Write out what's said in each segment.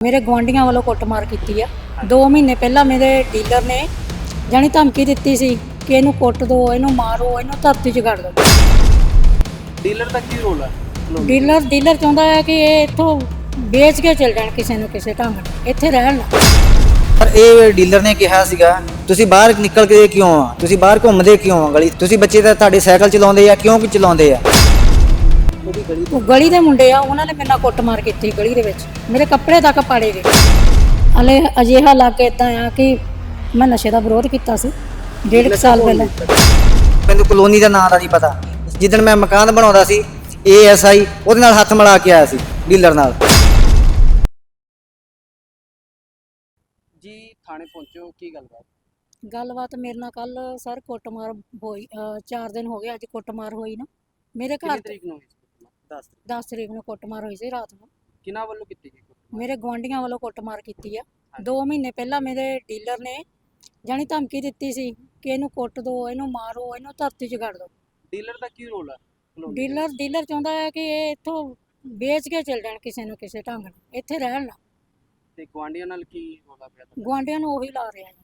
ਮੇਰੇ ਗੁਆਂਢੀਆਂ ਵੱਲੋਂ ਕੁੱਟਮਾਰ ਕੀਤੀ ਆ। 2 ਮਹੀਨੇ ਪਹਿਲਾਂ ਮੇਰੇ ਡੀਲਰ ਨੇ ਜਾਣੀ ਧਮਕੀ ਦਿੱਤੀ ਸੀ ਕਿ ਇਹਨੂੰ ਕੁੱਟ ਦੋ ਇਹਨੂੰ ਮਾਰੋ ਇਹਨੂੰ ਧਰਤੀ 'ਚ ਗੱਡ ਦਿਓ ਡੀਲਰ ਦਾ ਕੀ ਰੋਲ ਹੈ ਡੀਲਰ ਡੀਲਰ ਚਾਹੁੰਦਾ ਹੈ ਕਿ ਇਹ ਇੱਥੋਂ ਵੇਚ ਕੇ ਚਲ ਜਾਣ ਕਿਸੇ ਨੂੰ ਕਿਸੇ ਢੰਗ ਨਾਲ ਇੱਥੇ ਰਹਿਣ ਨਾ। ਪਰ ਇਹ ਡੀਲਰ ਨੇ ਕਿਹਾ ਸੀਗਾ ਤੁਸੀਂ ਬਾਹਰ ਨਿਕਲ ਕੇ ਕਿਉਂ ਆ? ਤੁਸੀਂ ਬਾਹਰ ਘੁੰਮਦੇ ਕਿਉਂ ਆ ਗਲੀ? ਤੁਸੀਂ ਬੱਚੇ ਤਾਂ ਤੁਹਾਡੇ ਸਾਈਕਲ ਚਲਾਉਂਦੇ ਆ ਕਿਉਂ ਕਿ ਚਲਾਉਂਦੇ ਆ? ਉਹਦੀ ਗਲੀ ਉਹ ਗਲੀ ਦੇ ਮੁੰਡੇ ਆ ਉਹਨਾਂ ਨੇ ਮੇਰੇ ਨਾਲ ਕੁੱਟਮਾਰ ਕੀਤੀ ਗਲੀ ਦੇ ਵਿੱਚ। ਮੇਰੇ ਕੱਪੜੇ ਤੱਕ ਪਾੜੇ ਗਏ। ਹਲੇ ਅਜਿਹਾ ਲੱਗ ਇਦਾਂ ਆ ਕਿ ਮੈਂ ਨਸ਼ੇ ਦਾ ਵਿਰੋਧ ਕੀਤਾ ਸੀ ਡੇਢ ਸਾਲ ਪਹਿਲਾਂ। ਮੈਨੂੰ ਕਲੋਨੀ ਦਾ ਨਾਂ ਦਾ ਨਹੀਂ ਪਤਾ। ਜਿੱਦਣ ਮੈਂ ਮਕਾਨ ਬਣਾਉਂਦਾ ਸੀ ਏਐਸਆਈ ਉਹਦੇ ਨਾਲ ਹੱਥ ਮਿਲਾ ਕੇ ਆਇਆ ਸੀ ਡੀਲਰ ਨਾਲ। ਜੀ ਥਾਣੇ ਪਹੁੰਚੋ ਕੀ ਗੱਲਬਾਤ? ਗੱਲਬਾਤ ਮੇਰੇ ਨਾਲ ਕੱਲ ਸਰ ਕੁੱਟਮਾਰ ਹੋਈ 4 ਦਿਨ ਹੋ ਗਏ ਅੱਜ ਕੁੱਟਮਾਰ ਹੋਈ ਨਾ। ਮੇਰੇ ਘਰ ਤਰੀਕ ਨੂੰ ਦੱਸ 10 ਤਰੀਕ ਨੂੰ ਕੁੱਟਮਾਰ ਹੋਈ ਸੀ ਰਾਤ ਨੂੰ। ਕਿਹਨਾਂ ਵੱਲੋਂ ਕੀਤੀ ਗਈ ਕੁੱਟਮਾਰ? ਮੇਰੇ ਗੁਆਂਢੀਆਂ ਵੱਲੋਂ ਕੁੱਟਮਾਰ ਕੀਤੀ ਆ। 2 ਮਹੀਨੇ ਪਹਿਲਾਂ ਮੇਰੇ ਡੀਲਰ ਨੇ ਜਾਣੀ ਧਮਕੀ ਦਿੱਤੀ ਸੀ ਕਿ ਇਹਨੂੰ ਕੁੱਟ ਦੋ ਇਹਨੂੰ ਮਾਰੋ ਇਹਨੂੰ ਧਰਤੀ 'ਚ ਗੱਡ ਦਿਓ ਡੀਲਰ ਦਾ ਕੀ ਰੋਲ ਦੇ ਡੀਲਰ ਡੀਲਰ ਚਾਹੁੰਦਾ ਹੈ ਕਿ ਇਹ ਇੱਥੋਂ ਵੇਚ ਕੇ ਚਲ ਜਾਣ ਕਿਸੇ ਨੂੰ ਕਿਸੇ ਢੰਗ ਨਾਲ ਇੱਥੇ ਰਹਿਣ ਨਾ। ਤੇ ਗਵਾਂਡੀਆਂ ਨਾਲ ਕੀ ਰੋਲਾ ਪਿਆ? ਗੁਆਂਢੀਆਂ ਨੂੰ ਉਹੀ ਲਾ ਰਿਹਾ ਹੈ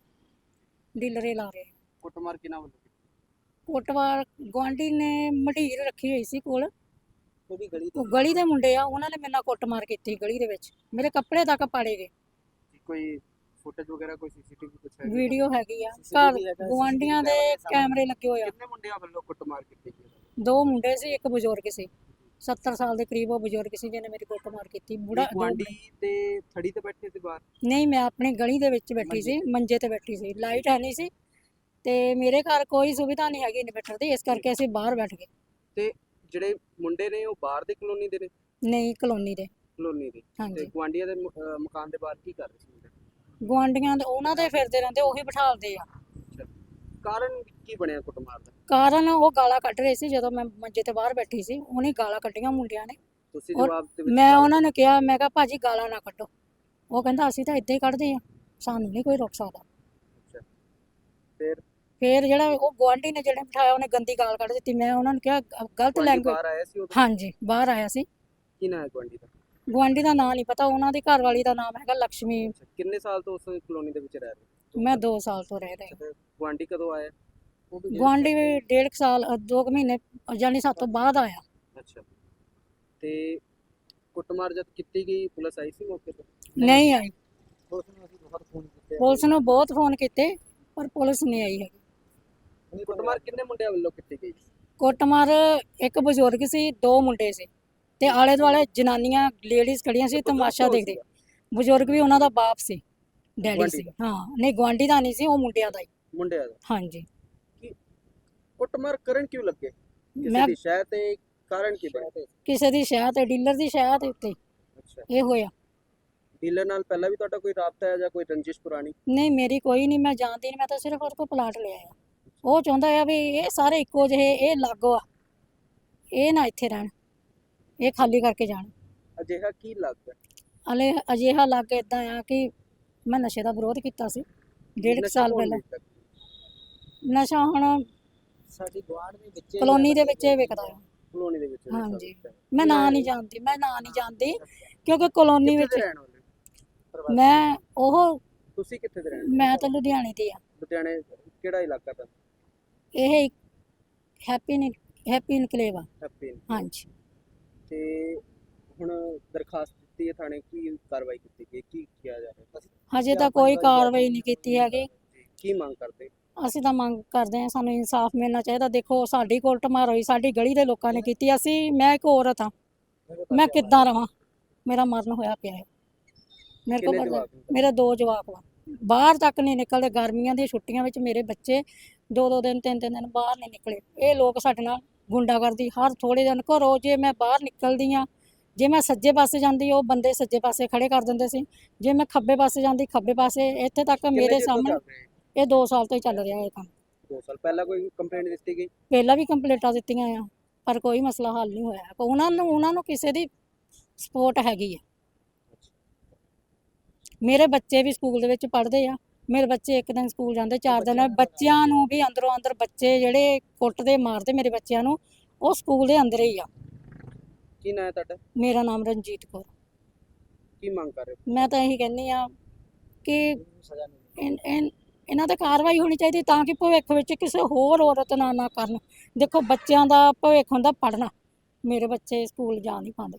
ਡੀਲਰੇ ਲਾ ਰਿਹਾ। ਕੁੱਟਮਾਰ ਕਿਹਨਾਂ ਵੱਲੋਂ ਕੀਤੀ? ਕੁੱਟਵਾਰ ਗੁਆਂਢੀ ਨੇ ਮਢੀਰ ਰੱਖੀ ਹੋਈ ਸੀ ਕੋਲ। ਉਹਦੀ ਗਲੀ ਉਹ ਗਲੀ ਦੇ ਮੁੰਡੇ ਆ ਉਹਨਾਂ ਨੇ ਮੇਰੇ ਨਾਲ ਕੁੱਟਮਾਰ ਕੀਤੀ ਗਲੀ ਦੇ ਵਿੱਚ। ਮੇਰੇ ਕੱਪੜੇ ਤੱਕ ਪਾੜੇ ਗਏ। ਕੋਈ ਫੁਟੇਜ ਵਗੈਰਾ ਕੋਈ ਸੀਸੀਟੀਵੀ ਕੁਛ ਹੈ ਵੀਡੀਓ ਹੈਗੀ ਆ। ਘਰ ਗੁਆਂਢੀਆਂ ਦੇ। ਕੈਮਰੇ ਲੱਗੇ ਹੋਏ ਆ। ਕਿੰਨੇ ਮੁੰਡਿਆਂ ਵੱਲੋਂ ਕੁੱਟਮਾਰ ਕੀਤੀ ਗਈ? ਹੈ? ਦੋ ਮੁੰਡੇ ਸੀ ਇੱਕ ਬਜ਼ੁਰਗ ਸੀ। 70 ਸਾਲ ਦੇ ਕਰੀਬ ਉਹ ਬਜ਼ੁਰਗ ਸੀ ਜਿਹਨੇ ਮੇਰੀ ਕੁੱਟਮਾਰ ਕੀਤੀ। ਬੁੜਾ ਗੁਆਂਢੀ ਤੇ ਥੜੀ ਤੇ ਬੈਠੇ ਸੀ ਬਾਹਰ? ਨਹੀਂ ਮੈਂ ਆਪਣੀ ਗਲੀ ਦੇ ਵਿੱਚ ਬੈਠੀ ਸੀ ਮੰਜੇ ਤੇ ਬੈਠੀ ਸੀ। ਲਾਈਟ ਹੈ ਨਹੀਂ ਸੀ। ਤੇ ਮੇਰੇ ਘਰ ਕੋਈ ਸੁਵਿਧਾ ਨਹੀਂ ਹੈਗੀ ਇਨਵਰਟਰ ਦੀ ਇਸ ਕਰਕੇ ਅਸੀਂ ਬਾਹਰ ਬੈਠ ਗਏ। ਤੇ ਜਿਹੜੇ ਮੁੰਡੇ ਨੇ ਉਹ ਬਾਹਰ ਦੇ ਕਲੋਨੀ ਦੇ ਨੇ? ਨਹੀਂ ਕਲੋਨੀ ਦੇ। ਕਲੋਨੀ ਦੇ। ਤੇ ਗੁਆਂਢੀਆਂ ਦੇ ਮ- ਅਹ ਮਕਾਨ ਦੇ ਬਾਹਰ ਕੀ ਕਰ ਰਹੇ ਸੀ ਮੁੰਡੇ? ਗੁਆਂਢੀਆਂ ਦੇ ਉਹਨਾਂ ਦੇ ਫਿਰਦੇ ਰਹਿੰਦੇ ਉਹੀ ਬਿਠਾਲਦੇ ਆ। ਕਾਰਨ ਕੀ ਬਣਿਆ ਕੁੱਟਮਾਰ ਦਾ? ਕਾਰਨ ਉਹ ਗਾਲਾਂ ਕੱਢ ਰਹੇ ਸੀ ਜਦੋਂ ਮੈਂ ਮੰਜੇ ਤੇ ਬਾਹਰ ਬੈਠੀ ਸੀ ਉਹਨੇ ਗਾਲਾਂ ਕੱਢੀਆਂ ਮੁੰਡਿਆਂ ਨੇ। ਤੁਸੀਂ ਔਰ ਜਵਾਬ ਦੇ ਵਿੱਚ ਮੈਂ ਉਹਨਾਂ ਨੂੰ ਕਿਹਾ ਮੈਂ ਕਿਹਾ ਭਾਜੀ ਗਾਲਾਂ ਨਾ ਕੱਢੋ। ਉਹ ਕਹਿੰਦਾ ਅਸੀਂ ਤਾਂ ਇੱਦਾਂ ਹੀ ਕੱਢਦੇ ਆ ਸਾਨੂੰ ਨਹੀਂ ਕੋਈ ਰੋਕ ਸਕਦਾ। ਅੱਛਾ। ਫਿਰ? ਫੇਰ ਜਿਹੜਾ ਉਹ ਗੁਆਂਢੀ ਨੇ ਜਿਹੜੇ ਬਿਠਾਇਆ ਉਹਨੇ ਗੰਦੀ ਗਾਲ ਕੱਢ ਦਿੱਤੀ। ਮੈਂ ਉਹਨਾਂ ਨੂੰ ਕਿਹਾ ਗਲਤ ਗੁਆਂਢੀ ਲੈਂਗੁਏਜ ਬਾਹਰ ਆਇਆ ਸੀ ਉਹ ਹਾਂਜੀ ਬਾਹਰ ਆਇਆ ਸੀ। ਕੀ ਨਾਂ ਹੈ ਗੁਆਂਢੀ ਦਾ? ਗੁਆਂਢੀ ਦਾ ਨਾਂ ਨਹੀਂ ਪਤਾ ਉਹਨਾਂ ਦੀ ਘਰਵਾਲੀ ਦਾ ਨਾਮ ਹੈਗਾ ਲక్ష్ਮੀ ਅੱਛਾ, ਕਿੰਨੇ ਸਾਲ ਤੋਂ ਉਸ ਕਲੋਨੀ ਦੇ ਵਿੱਚ ਰਹਿ ਰਹੇ ਹੋ? ਮੈਂ 2 ਸਾਲ ਤੋਂ ਰਹਿ ਰਹੀ। ਤੇ ਗੁਆਂਢੀ ਕਦੋਂ ਆਇਆ? ਉਹ ਵੀ ਡੇਢ ਕੁ ਸਾਲ 2 ਮਹੀਨੇ ਯਾਨੀ ਸੱਤ ਤੋਂ ਬਾਅਦ ਆਇਆ। ਅੱਛਾ। ਤੇ ਕੁੱਟਮਾਰ ਜਦ ਕੀਤੀ ਗਈ ਪੁਲਿਸ ਆਈ ਸੀ ਮੌਕੇ ਤੇ? ਨਹੀਂ ਆਈ। ਪੁਲਿਸ ਨੂੰ ਅਸੀਂ ਬਹੁਤ ਫੋਨ ਕੀਤੇ। ਪੁਲਿਸ ਨੂੰ ਬਹੁਤ ਫੋਨ ਕੀਤੇ ਪਰ ਪੁਲਿਸ ਨਹੀਂ ਆਈ ਹੈਗੀ। ਕੁੱਟਮਾਰ ਕਿੰਨੇ ਮੁੰਡਿਆਂ ਵੱਲੋਂ ਕੀਤੀ ਗਈ? ਕੁੱਟਮਾਰ ਇੱਕ ਬਜ਼ੁਰਗ ਸੀ ਦੋ ਮੁੰਡੇ ਸੀ ਤੇ ਆਲੇ ਦੁਆਲੇ ਜਨਾਨੀਆਂ ਲੇਡੀਜ਼ ਖੜੀਆਂ ਸੀ ਤਮਾਸ਼ਾ ਦੇਖਦੇ ਬਜ਼ੁਰਗ ਵੀ ਉਹਨਾਂ ਦਾ ਬਾਪ ਸੀ ਡੈਡੀ ਸੀ ਹਾਂ ਨਹੀਂ ਗੁਆਂਢੀ ਦਾ ਨਹੀਂ ਸੀ ਉਹ ਮੁੰਡਿਆਂ ਦਾ ਹੀ। ਮੁੰਡਿਆਂ ਦਾ। ਹਾਂਜੀ। ਕੁੱਟਮਾਰ ਕਰਨ ਕਿਉਂ ਲੱਗੇ? ਕਿਸੇ ਦੀ ਸ਼ਾਇਦ ਤੇ ਕਾਰਨ ਕੀ ਬਣਿਆ ਕਿਸੇ ਦੀ ਸ਼ਾਹ ਤੇ ਡੀਲਰ ਦੀ ਸ਼ਾਹ ਦੇ ਉੱਤੇ ਅੱਛਾ। ਇਹ ਹੋਇਆ। ਡੀਲਰ ਨਾਲ ਪਹਿਲਾਂ ਵੀ ਤੁਹਾਡਾ ਕੋਈ ਰਾਬਤਾ ਹੈ ਜਾਂ ਕੋਈ ਰੰਜਿਸ਼ ਪੁਰਾਣੀ? ਨਹੀਂ ਮੇਰੀ ਕੋਈ ਨਹੀਂ ਮੈਂ ਜਾਣਦੀ ਨਹੀਂ ਮੈਂ ਤਾਂ ਸਿਰਫ ਉਹਦੇ ਕੋਲ ਪਲਾਟ ਲਿਆ ਆ ਉਹ ਚਾਹੁੰਦਾ ਆ ਵੀ ਇਹ ਸਾਰੇ ਇੱਕੋ ਜਿਹੇ ਇਹ ਲਾਗੋ ਆ। ਇਹ ਨਾ ਇੱਥੇ ਰਹਿਣ। ਇਹ ਖਾਲੀ ਕਰਕੇ ਜਾਣ। ਅਜਿਹਾ ਕੀ ਲੱਗਦਾ ਹਲੇ ਅਜਿਹਾ ਲੱਗ ਇਦਾਂ ਆ ਕਿ ਮੈਂ ਨਸ਼ੇ ਦਾ ਵਿਰੋਧ ਕੀਤਾ ਸੀ। ਡੇਢ ਕੁ ਸਾਲ ਪਹਿਲਾਂ? ਨਸ਼ਾ ਹੁਣ ਸਾਡੀ ਗਵਾਂਢ ਦੇ ਵਿੱਚ ਕਲੋਨੀ ਦੇ ਵਿੱਚ ਇਹ ਵਿਕਦਾ ਆ। ਕਲੋਨੀ ਦੇ ਵਿੱਚ ਹਾਂਜੀ। ਮੈਂ ਨਾਂ ਨਹੀਂ ਜਾਣਦੀ ਮੈਂ ਨਾਂ ਨਹੀਂ ਜਾਣਦੀ ਕਿਉਂਕਿ ਕਲੋਨੀ ਵਿੱਚ? ਮੈਂ ਉਹ ਤੁਸੀਂ ਕਿੱਥੇ ਦੇ ਰਹਿਣ ਵਾਲੇ? ਮੈਂ ਤਾਂ ਲੁਧਿਆਣੇ ਦੀ ਆ। ਲੁਧਿਆਣੇ ਕਿਹੜਾ ਇਲਾਕਾ ਦਾ ਇਹ ਹੈਪੀ ਨੇ ਹੈਪੀ ਇਨਕਲੇਵ ਆ। ਹੈਪੀ ਹਾਂਜੀ। ਤੇ ਹੁਣ ਦਰਖਾਸਤ ਦਿੱਤੀ ਹੈ ਥਾਣੇ ਕੀ ਕਾਰਵਾਈ ਕੀਤੀ ਗਈ ਕੀ ਕੀਤਾ ਜਾ ਰਿਹਾ? ਹਜੇ ਤਾਂ ਕੋਈ ਕਾਰਵਾਈ ਨਹੀਂ ਕੀਤੀ ਹੈਗੀ। ਕੀ ਮੰਗ ਕਰਦੇ? ਅਸੀਂ ਤਾਂ ਮੰਗ ਕਰਦੇ ਹਾਂ ਸਾਨੂੰ ਇਨਸਾਫ ਮਿਲਣਾ ਚਾਹੀਦਾ। ਦੇਖੋ ਸਾਡੀ ਕੁੱਟਮਾਰ ਹੋਈ ਸਾਡੀ ਗਲੀ ਦੇ ਲੋਕਾਂ ਨੇ ਕੀਤੀ। ਅਸੀਂ ਮੈਂ ਇੱਕ ਔਰਤ ਹਾਂ। ਮੈਂ ਕਿੱਦਾਂ ਰਵਾਂ? ਮੇਰਾ ਮਰਨ ਹੋਇਆ ਪਿਆ ਹੈ। ਮੇਰੇ ਕੋਲ ਕਿੰਨੇ ਨੇ? ਮੇਰੇ ਦੋ ਜਵਾਕ ਵਾ ਬਾਹਰ ਤੱਕ ਨਹੀਂ ਨਿਕਲਦੇ ਗਰਮੀਆਂ ਦੀਆਂ ਛੁੱਟੀਆਂ ਵਿੱਚ ਮੇਰੇ ਬੱਚੇ ਦੋ ਦੋ ਦਿਨ ਤਿੰਨ ਤਿੰਨ ਦਿਨ ਬਾਹਰ ਨਹੀਂ ਨਿਕਲੇ। ਇਹ ਲੋਕ ਸਾਡੇ ਨਾਲ ਗੁੰਡਾਗਰਦੀ ਹਰ ਥੋੜੇ ਦਿਨ ਘਰੋਂ ਜੇ ਮੈਂ ਬਾਹਰ ਨਿਕਲਦੀ ਆ ਜੇ ਮੈਂ ਸੱਜੇ ਪਾਸੇ ਜਾਂਦੀ ਉਹ ਬੰਦੇ ਸੱਜੇ ਪਾਸੇ ਖੜੇ ਕਰ ਦਿੰਦੇ ਸੀ। ਜੇ ਮੈਂ ਖੱਬੇ ਪਾਸੇ ਜਾਂਦੀ ਖੱਬੇ ਪਾਸੇ ਇੱਥੇ ਤੱਕ ਮੇਰੇ ਸਾਹਮਣੇ? ਇਹ? 2 ਸਾਲ ਤੋਂ ਹੀ ਚੱਲ ਰਿਹਾ ਇਹ ਕੰਮ। ਦੋ ਸਾਲ ਪਹਿਲਾਂ ਕੋਈ ਕੰਪਲੇਂਟ ਦਿੱਤੀ ਗਈ? ਪਹਿਲਾਂ ਵੀ ਕੰਪਲੇਂਟਾਂ ਦਿੱਤੀਆਂ ਆ ਪਰ ਕੋਈ ਮਸਲਾ ਹੱਲ ਨਹੀਂ ਹੋਇਆ। ਉਹਨਾਂ ਨੂੰ ਉਹਨਾਂ ਨੂੰ ਕਿਸੇ ਦੀ ਸਪੋਰਟ ਹੈਗੀ ਹੈ ਮੇਰੇ ਬੱਚੇ ਵੀ ਸਕੂਲ ਦੇ ਵਿੱਚ ਪੜ੍ਹਦੇ ਆ। ਮੇਰੇ ਬੱਚੇ ਇੱਕ ਦਿਨ ਸਕੂਲ ਜਾਂਦੇ ਚਾਰ ਦਿਨ। ਬੱਚਿਆਂ ਨੂੰ ਵੀ ਅੰਦਰੋਂ ਅੰਦਰ ਬੱਚੇ ਜਿਹੜੇ ਕੁੱਟਦੇ ਮਾਰਦੇ ਮੇਰੇ ਬੱਚਿਆਂ ਨੂੰ ਉਹ ਸਕੂਲ ਦੇ ਅੰਦਰ ਹੀ ਆ। ਕੀ ਨਾਂ ਹੈ ਤੁਹਾਡਾ? ਮੇਰਾ ਨਾਮ ਰਣਜੀਤ ਕੌਰ। ਕੀ ਮੰਗ ਕਰ ਰਹੇ ਹੋ? ਮੈਂ ਤਾਂ ਇਹੀ ਕਹਿੰਦੀ ਆ ਕਿ ਇਨ- ਇਨ- ਇਹਨਾਂ ਤੇ ਕਾਰਵਾਈ ਹੋਣੀ ਚਾਹੀਦੀ ਤਾਂ ਕਿ ਭਵਿੱਖ ਵਿੱਚ ਕਿਸੇ ਹੋਰ ਔਰਤ ਨਾਲ ਨਾ ਕਰਨ। ਦੇਖੋ ਬੱਚਿਆਂ ਦਾ ਭਵਿੱਖ ਹੁੰਦਾ ਪੜ੍ਹਨਾ। ਮੇਰੇ ਬੱਚੇ ਸਕੂਲ ਜਾ ਨਹੀਂ ਪਾਉਂਦੇ।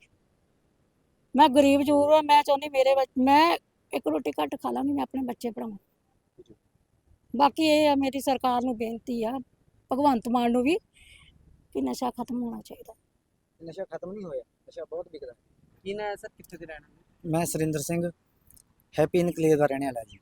ਮੈਂ ਗਰੀਬ ਜ਼ਰੂਰ ਆ ਮੈਂ ਚਾਹੁੰਦੀ ਮੇਰੇ ਬੱਚ- ਮੈਂ ਇੱਕ ਰੋਟੀ ਘੱਟ ਖਾ ਲਾਂਗੀ ਮੈਂ ਆਪਣੇ ਬੱਚੇ ਪੜਾਵਾਂ ਬਾਕੀ ਇਹ ਆ ਮੇਰੀ ਸਰਕਾਰ ਨੂੰ ਬੇਨਤੀ ਆ ਭਗਵੰਤ ਮਾਨ ਨੂੰ ਵੀ ਕਿ ਨਸ਼ਾ ਖਤਮ ਹੋਣਾ ਚਾਹੀਦਾ। ਨਸ਼ਾ ਖਤਮ ਨਹੀਂ ਹੋਇਆ ਨਸ਼ਾ ਬਹੁਤ ਵਿਕਦਾ। ਕੀ ਨਾ ਸਰ? ਕਿੱਥੇ ਦੇ ਰਹਿਣ ਮੈਂ ਸੁਰਿੰਦਰ ਸਿੰਘ ਹੈਪੀ ਇਨਕਲੇਵ ਦਾ ਰਹਿਣ ਵਾਲਾ ਜੀ।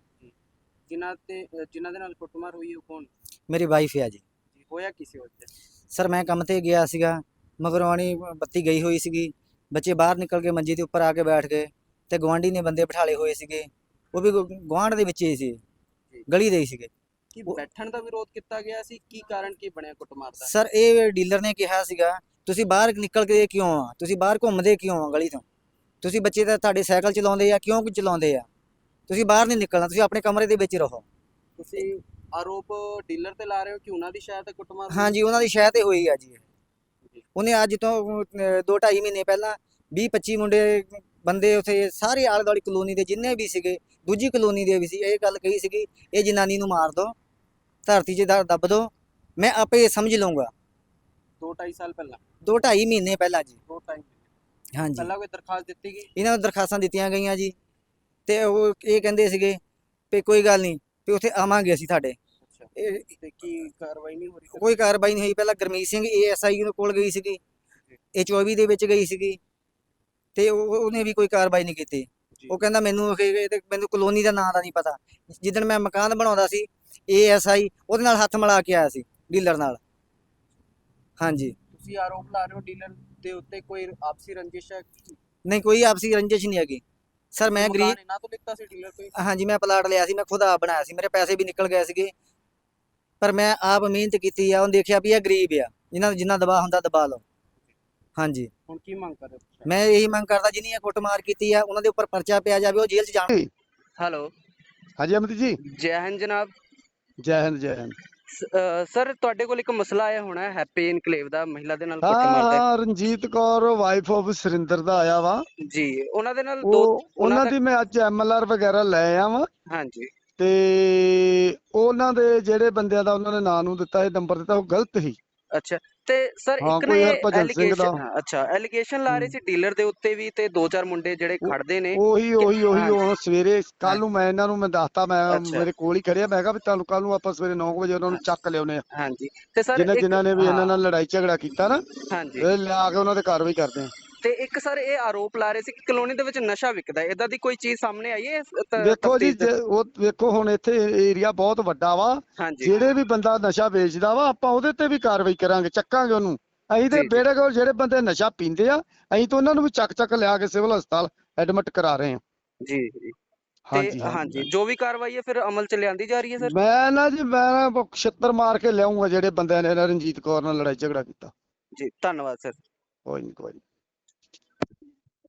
ਜਿਨ੍ਹਾਂ ਤੇ ਜਿਨ੍ਹਾਂ ਦੇ ਨਾਲ ਕੁੱਟਮਾਰ ਹੋਈ ਉਹ ਕੌਣ? ਮੇਰੀ ਵਾਈਫ ਹੈ ਜੀ। ਜੀ ਹੋਇਆ ਕਿਸੇ ਵਜ੍ਹਾ ਸਰ ਮੈਂ ਕੰਮ ਤੇ ਗਿਆ ਸੀਗਾ ਮਗਰੋਂ ਆਣੀ ਬੱਤੀ ਗਈ ਹੋਈ ਸੀਗੀ। ਬੱਚੇ ਬਾਹਰ ਨਿਕਲ ਕੇ ਮੰਜੀ ਦੇ ਉੱਪਰ ਆ ਕੇ ਬੈਠ ਗਏ ਤੇ ਗਵਾਂਢੀ ਨੇ ਬੰਦੇ ਬਿਠਾਲੇ ਹੋਏ ਸੀਗੇ। ਉਹ ਵੀ ਗਵਾਂਢ ਦੇ ਵਿੱਚ ਹੀ ਸੀ। ਗਲੀ ਦੇ ਹੀ ਸੀਗੇ। ਕੀ ਬੈਠਣ ਦਾ ਵਿਰੋਧ ਕੀਤਾ ਗਿਆ ਸੀ? ਕੀ ਕਾਰਨ ਕੀ ਬਣਿਆ ਕੁੱਟਮਾਰ ਦਾ? ਸਰ ਇਹ ਡੀਲਰ ਨੇ ਕਿਹਾ ਸੀਗਾ ਤੁਸੀਂ ਬਾਹਰ ਨਿਕਲ ਕੇ ਕਿਉਂ ਆ? ਤੁਸੀਂ ਬਾਹਰ ਘੁੰਮਦੇ ਕਿਉਂ ਆ ਗਲੀ ਤੋਂ? ਤੁਸੀਂ ਬੱਚੇ ਤਾਂ ਤੁਹਾਡੇ ਸਾਈਕਲ ਚਲਾਉਂਦੇ ਆ ਕਿਉਂ ਚਲਾਉਂਦੇ ਆ? ਤੁਸੀਂ ਬਾਹਰ ਨਹੀਂ ਨਿਕਲਣਾ ਤੁਸੀਂ ਆਪਣੇ ਕਮਰੇ ਦੇ ਵਿੱਚ ਰਹੋ। ਤੁਸੀਂ ਆਰੋਪ ਡੀਲਰ ਤੇ ਲਾ ਰਹੇ ਹੋ ਕਿ ਉਹਨਾਂ ਦੀ ਸ਼ਾਇਦ ਕੁੱਟਮਾਰ? ਹਾਂਜੀ ਉਹਨਾਂ ਦੀ ਸ਼ਾਇਦ ਤੇ ਹੋਈ ਆ ਜੀ। ਉਹਨੇ ਅੱਜ ਤੋਂ 2.5 ਮਹੀਨੇ ਪਹਿਲਾਂ 20 25 ਮੁੰਡੇ ਬੰਦੇ ਉਥੇ ਸਾਰੇ ਆਲੇ ਦੁਆਲੇ ਕਲੋਨੀ ਦੇ ਜਿੰਨੇ ਵੀ ਸੀਗੇ ਦੂਜੀ ਕਲੋਨੀ ਦੇ ਵੀ ਸੀ ਇਹ ਗੱਲ ਕਹੀ ਸੀਗੀ ਇਹ ਜਨਾਨੀ ਨੂੰ ਮਾਰ ਦੋ ਧਰਤੀ 'ਚ ਦੱਬ ਦੋ ਮੈਂ ਆਪੇ ਸਮਝ ਲਊਂਗਾ। ਦੋ ਢਾਈ ਸਾਲ ਪਹਿਲਾਂ? 2.5 ਮਹੀਨੇ ਪਹਿਲਾਂ ਜੀ। ਦੋ ਢਾਈ ਹਾਂਜੀ। ਪਹਿਲਾਂ ਕੋਈ ਦਰਖਾਸਤ ਦਿੱਤੀ ਗਈ? ਇਹਨਾਂ ਨੂੰ ਦਰਖਾਸਤਾਂ ਦਿੱਤੀਆਂ ਗਈਆਂ ਜੀ। ਤੇ ਉਹ ਇਹ ਕਹਿੰਦੇ ਸੀਗੇ ਵੀ ਕੋਈ ਗੱਲ ਨਹੀਂ ਵੀ ਉੱਥੇ ਆਵਾਂਗੇ ਅਸੀਂ ਤੁਹਾਡੇ। ਅੱਛਾ। ਇਹ ਤੇ ਕੀ ਕਾਰਵਾਈ ਨਹੀਂ ਹੋ ਰਹੀ? ਕੋਈ ਕਾਰਵਾਈ ਨਹੀਂ ਹੋਈ। ਪਹਿਲਾਂ ਗਰਮੀਤ ਸਿੰਘ ਏਐਸਆਈ ਨੂੰ ਕੋਲ ਗਈ ਸੀਗੀ। ਇਹ 24 ਦੇ ਵਿੱਚ ਗਈ ਸੀਗੀ। ਤੇ ਉਹ- ਉਹਨੇ ਵੀ ਕੋਈ ਕਾਰਵਾਈ ਨਹੀਂ ਕੀਤੀ। ਉਹ ਕਹਿੰਦਾ ਮੈਨੂੰ ਇਹ- ਇਹ ਤੇ ਮੈਨੂੰ ਕਲੋਨੀ ਦਾ ਨਾਂ ਦਾ ਨਹੀਂ ਪਤਾ। ਜਿੱਦਣ ਮੈਂ ਮਕਾਨ ਬਣਾਉਂਦਾ ਸੀ ਏਐਸਆਈ ਉਹਦੇ ਨਾਲ ਹੱਥ ਮਿਲਾ ਕੇ ਆਇਆ ਸੀ ਡੀਲਰ ਨਾਲ। ਹਾਂਜੀ। ਤੁਸੀਂ ਆਰੋਪ ਲਾ ਰਹੇ ਹੋ ਡੀਲਰ ਦੇ ਉੱਤੇ ਕੋਈ ਆਪਸੀ ਰੰਜਿਸ਼ ਹੈ? ਨਹੀਂ ਕੋਈ ਆਪਸੀ ਰੰਜਿਸ਼ ਨਹੀਂ ਹੈਗੀ। ਸਰ ਮੈਂ ਗਰੀਬ ਮਕਾਨ ਇਹਨਾਂ ਤੋਂ ਲਿੱਤਾ ਸੀ ਡੀਲਰ ਹੀ? ਹਾਂਜੀ ਮੈਂ ਪਲਾਟ ਲਿਆ ਸੀ ਮੈਂ ਖੁਦ ਆਪ ਬਣਾਇਆ ਸੀ ਮੇਰੇ ਪੈਸੇ ਵੀ ਨਿਕਲ ਗਏ ਸੀਗੇ। ਪਰ ਮੈਂ ਆਪ ਮਿਹਨਤ ਕੀਤੀ ਆ ਉਹਨੇ ਦੇਖਿਆ ਵੀ ਇਹ ਗਰੀਬ ਆ। ਜਿਨ੍ਹਾਂ ਜਿੰਨਾ ਦਬਾਅ ਹੁੰਦਾ ਦਬਾ ਲਓ। ਹਾਂਜੀ। ਹੁਣ ਕੀ ਮੰਗ ਕਰ ਰਹੇ ਹੋ ਮੈਂ ਇਹੀ ਮੰਗ ਕਰਦਾ ਜਿਨੀ ਇਹ ਕੁੱਟਮਾਰ ਕੀਤੀ ਆ ਉਹਨਾਂ ਦੇ ਉੱਪਰ ਪਰਚਾ ਪਿਆ ਜਾਵੇ ਉਹ ਜੇਲ੍ਹ 'ਚ ਜਾਣ। ਹੈਲੋ। ਹਾਂਜੀ ਅਮਿਤ ਜੀ। ਜੈ ਹਿੰਦ ਜਨਾਬ। ਜੈ ਹਿੰਦ ਜੈ ਹਿੰਦ। ਸਰ ਤੁਹਾਡੇ ਕੋਲ ਇੱਕ ਮਸਲਾ ਆਇਆ ਹੋਣਾ ਹੈਪੀ ਇਨਕਲੇਵ ਦਾ ਮਹਿਲਾ ਦੇ ਨਾਲ ਹਾਂ ਕੁੱਟਮਾਰ ਦਾ। ਹਾਂ ਰਣਜੀਤ ਕੌਰ ਵਾਈਫ ਆਫ ਸੁਰਿੰਦਰ ਦਾ ਆਇਆ ਵਾ। ਜੀ ਉਹਨਾਂ ਦੇ ਨਾਲ ਦੋ ਉਹ ਉਹਨਾਂ ਦਾ- ਦੀ ਮੈਂ ਅੱਜ ਐਮਐਲਆਰ ਵਗੈਰਾ ਲੈ ਆਵਾਂ ਹਾਂਜੀ। ਤੇ ਉਹਨਾਂ ਦੇ ਜਿਹੜੇ ਬੰਦਿਆਂ ਦਾ ਉਹਨਾਂ ਨੇ ਨਾਂ ਨੂੰ ਦਿੱਤਾ ਇਹ ਨੰਬਰ ਦਿੱਤਾ ਉਹ ਗਲਤ ਸੀ। ਅੱਛਾ ਤੇ ਸਰ ਹਾਂ, ਇੱਕ ਨਾ ਕੋਈ ਇਹ ਹਰਭਜਨ ਸਿੰਘ ਦਾ। allegation- ਅੱਛਾ ਐਲੀਗੇਸ਼ਨ ਲਾ ਰਹੇ ਸੀ ਡੀਲਰ ਦੇ ਉੱਤੇ ਵੀ ਤੇ ਦੋ ਚਾਰ ਮੁੰਡੇ ਜਿਹੜੇ ਉਹ- ਖੜਦੇ ਨੇ। ਉਹੀ ਉਹੀ ਉਹੀ। ਉਹ ਸਵੇਰੇ ਕੱਲ ਨੂੰ ਮੈਂ ਇਹਨਾਂ ਨੂੰ ਮੈਂ ਦੱਸਤਾ ਮੈਂ ਅੱਛਾ। ਮੇਰੇ ਕੋਲ ਹੀ ਖੜਿਆ ਮੈਂ ਕਿਹਾ ਵੀ ਤੁਹਾਨੂੰ ਕੱਲ ਨੂੰ ਆਪਾਂ ਸਵੇਰੇ 9 ਵਜੇ ਉਹਨਾਂ ਨੂੰ ਚੱਕ ਲਿਆਉਨੇ ਆ ਹਾਂਜੀ। ਤੇ ਸਰ ਜਿਨ੍ਹਾਂ ਨੇ ਵੀ ਇਹਨਾਂ ਨਾਲ ਲੜਾਈ ਝਗੜਾ ਕੀਤਾ ਨਾ ਹਾਂਜੀ। ਇਹ ਲਿਆ ਕੇ ਉਹਨਾਂ ਤੇ ਕਾਰਵਾਈ ਕਰਦੇ ਆ ਤੇ ਇੱਕ ਸਰ ਇਹ ਆਰੋਪ ਲਾ ਰਹੇ ਸੀ ਕਿ ਕਲੋਨੀ ਦੇ ਵਿੱਚ ਨਸ਼ਾ ਵਿਕਦਾ ਹੈ। ਇਦਾਂ ਦੀ ਕੋਈ ਚੀਜ਼ ਸਾਹਮਣੇ ਆਈ ਹੈ ਤ- ਦੇਖੋ ਜੀ ਤਫਤੀਸ਼ ਦੇ- ਜੇ ਉਹ ਵੇਖੋ ਹੁਣ ਇੱਥੇ ਏਰੀਆ ਬਹੁਤ ਵੱਡਾ ਵਾ। ਹਾਂਜੀ। ਜਿਹੜੇ ਵੀ ਬੰਦਾ ਨਸ਼ਾ ਵੇਚਦਾ ਵਾ ਆਪਾਂ ਉਹਦੇ ਤੇ ਵੀ ਕਾਰਵਾਈ ਕਰਾਂਗੇ ਚੱਕਾਂਗੇ ਉਹਨੂੰ। ਅਸੀਂ ਤੇ ਜੀ, ਜੀ। ਬੇੜੇ ਕੋਲ ਜਿਹੜੇ ਬੰਦੇ ਨਸ਼ਾ ਪੀਂਦੇ ਆ ਅਸੀਂ ਤਾਂ ਉਹਨਾਂ ਨੂੰ ਵੀ ਚੱਕ ਚੱਕ ਲਿਆ ਕੇ ਸਿਵਲ ਹਸਪਤਾਲ ਐਡਮਿਟ ਕਰਾ ਰਹੇ ਹਾਂ। ਜੀ ਜੀ। ਹਾਂਜੀ ਤੇ ਹਾਂਜੀ ਜੋ ਵੀ ਕਾਰਵਾਈ ਹੈ ਫਿਰ ਅਮਲ ਚ ਲਿਆਂਦੀ ਜਾ ਰਹੀ ਹੈ ਸਰ? ਮੈਂ ਨਾ ਜੀ ਮੈਂ ਛਿੱਤਰ ਮਾਰ ਕੇ ਲਿਆਉਂਗਾ ਜਿਹੜੇ ਬੰਦਿਆਂ ਨੇ ਨਾ ਰਣਜੀਤ ਕੌਰ ਨਾਲ ਲੜਾਈ ਝਗੜਾ ਕੀਤਾ। ਜੀ ਧੰਨਵਾਦ ਸਰ। ਕੋਈ ਨਹੀਂ ਕੋਈ ਨੀ।